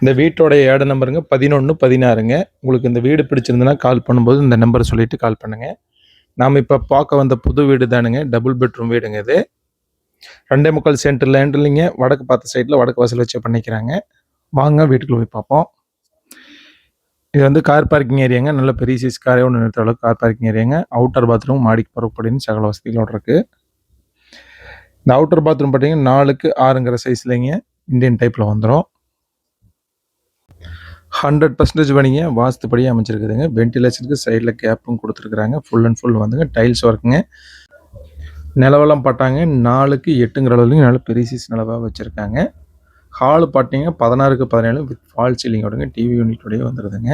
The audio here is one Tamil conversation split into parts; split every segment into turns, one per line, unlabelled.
இந்த வீட்டோடைய ஏட நம்பருங்க பதினொன்று பதினாறுங்க. உங்களுக்கு இந்த வீடு பிடிச்சிருந்துன்னா கால் பண்ணும்போது இந்த நம்பரை சொல்லிவிட்டு கால் பண்ணுங்க. நாம் இப்போ பார்க்க வந்த புது வீடு தானுங்க டபுள் பெட்ரூம் வீடுங்க இது. ரெண்டே முக்கால் சென்டர் இல்லைங்க வடக்கு பார்த்த சைடில் வடக்கு வாசல் வச்சு பண்ணிக்கிறாங்க. வாங்க வீட்டுக்குள்ள போய் பார்ப்போம். இது வந்து கார் பார்க்கிங் ஏரியாங்க நல்ல பெரிய சைஸ் காரே ஒன்று நிறுத்த அளவுக்கு கார் பார்க்கிங் ஏரியாங்க அவுட்டர் பாத்ரூம் மாடிக்கு பரப்படின்னு சகல வசதிகளோடு இருக்குது இந்த அவுட்டர் பாத்ரூம் பார்த்தீங்கன்னா நாலுக்கு ஆறுங்கிற சைஸ்லேங்க இந்தியன் டைப்பில் வந்துடும் ஹண்ட்ரட் பர்சன்டேஜ் பண்ணிங்க வாஸ்துப்படி அமைச்சிருக்குதுங்க வென்டிலேஷனுக்கு சைடில் கேப்பும் கொடுத்துருக்குறாங்க. ஃபுல் அண்ட் ஃபுல் வந்துங்க. டைல்ஸ் ஒர்க்குங்க நிலவெல்லாம் பட்டாங்க. நாலுக்கு எட்டுங்கிற அளவுலையும் நல்ல பெரிய சைஸ் நிலவாக வச்சுருக்காங்க. ஹால் பார்த்தீங்கன்னா பதினாறுக்கு பதினேழு வித் ஃபால் சீலிங்கோடங்க டிவி யூனிட்டோடய வந்துடுதுங்க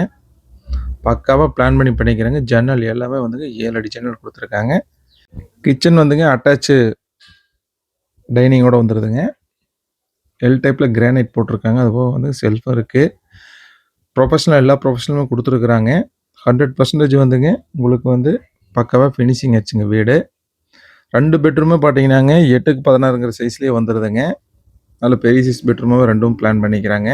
பக்காவாக பிளான் பண்ணி பண்ணிக்கிறாங்க. ஜன்னல் எல்லாமே வந்துங்க ஏழு அடி ஜன்னல் கொடுத்துருக்காங்க. கிச்சன் வந்துங்க அட்டாச்சு டைனிங்கோட வந்துடுதுங்க எல் டைப்பில் கிரானைட் போட்டிருக்காங்க. அதுபோக வந்து செல்ஃபும் இருக்குது ப்ரொஃபஷனல் எல்லா ப்ரொஃபஷனலும் கொடுத்துருக்குறாங்க. ஹண்ட்ரட் பர்சன்டேஜ் வந்துங்க. உங்களுக்கு வந்து பக்காவாக ஃபினிஷிங் ஆச்சுங்க வீடு. ரெண்டு பெட்ரூமே பார்த்தீங்கன்னாங்க எட்டுக்கு பதினாறுங்கிற சைஸ்லேயே வந்துடுதுங்க நல்ல பெரிய சைஸ் பெட்ரூமாவே ரெண்டும் பிளான் பண்ணிக்கிறாங்க.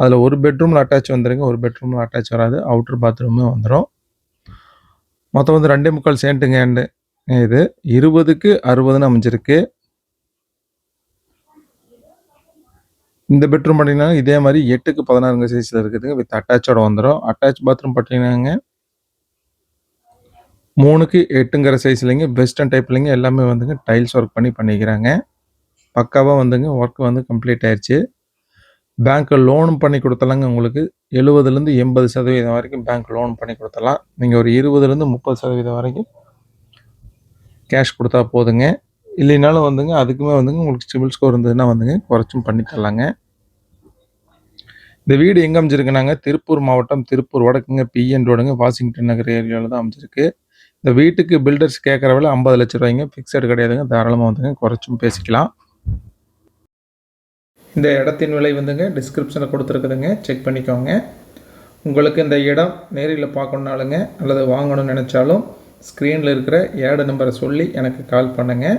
அதில் ஒரு பெட்ரூமில் அட்டாச் வந்துடுங்க ஒரு பெட்ரூமில் அட்டாச் வராது. அவுட்டர் பாத்ரூமே வந்துடும் மொத்தம் வந்து ரெண்டே முக்கால் சேண்ட்டுங்க இது இருபதுக்கு அறுபதுன்னு அமைஞ்சிருக்கு. இந்த பெட்ரூம் பார்த்தீங்கன்னா இதே மாதிரி எட்டுக்கு பதினாறுங்க சைஸில் இருக்குதுங்க வித் அட்டாச்சோட வந்துடும் அட்டாச் பாத்ரூம் பார்த்தீங்கன்னாங்க மூணுக்கு எட்டுங்கிற சைஸ்லேங்க வெஸ்டர்ன் டைப்லேங்க எல்லாமே வந்துங்க டைல்ஸ் ஒர்க் பண்ணி பண்ணிக்கிறாங்க. பக்காவாக வந்துங்க ஒர்க் வந்து கம்ப்ளீட் ஆயிடுச்சு பேங்க்கு லோனும் பண்ணி கொடுத்தலாங்க உங்களுக்கு. எழுபதுலேருந்து எண்பது சதவீதம் வரைக்கும் பேங்க் லோன் பண்ணி கொடுத்தலாம். நீங்கள் ஒரு இருபதுலேருந்து முப்பது சதவீதம் வரைக்கும் கேஷ் கொடுத்தா போதுங்க. இல்லைனாலும் வந்துங்க அதுக்குமே வந்துங்க உங்களுக்கு சிபில் ஸ்கோர் இருந்ததுன்னா வந்துங்க குறைச்சும் பண்ணி தரலாங்க. இந்த வீடு எங்கே அமைஞ்சிருக்குனாங்க? திருப்பூர் மாவட்டம் திருப்பூர் வடக்குங்க பிஎன் ரோடுங்க வாஷிங்டன் நகர் ஏரியாவில் தான் அமைஞ்சிருக்கு. இந்த வீட்டுக்கு பில்டர்ஸ் கேட்குற விலை ஐம்பது லட்ச ரூபாய்ங்க. ஃபிக்ஸட் கிடையாதுங்க தாராளமாக வந்துங்க குறைச்சும் பேசிக்கலாம். இந்த இடத்தின் விலை வந்துங்க டிஸ்கிரிப்ஷனில் கொடுத்துருக்குதுங்க. செக் பண்ணிக்கோங்க. உங்களுக்கு இந்த இடம் நேரில் பார்க்கணுனாலுங்க அல்லது வாங்கணும்னு நினச்சாலும் ஸ்க்ரீனில் இருக்கிற ஏடு நம்பரை சொல்லி எனக்கு கால் பண்ணுங்கள்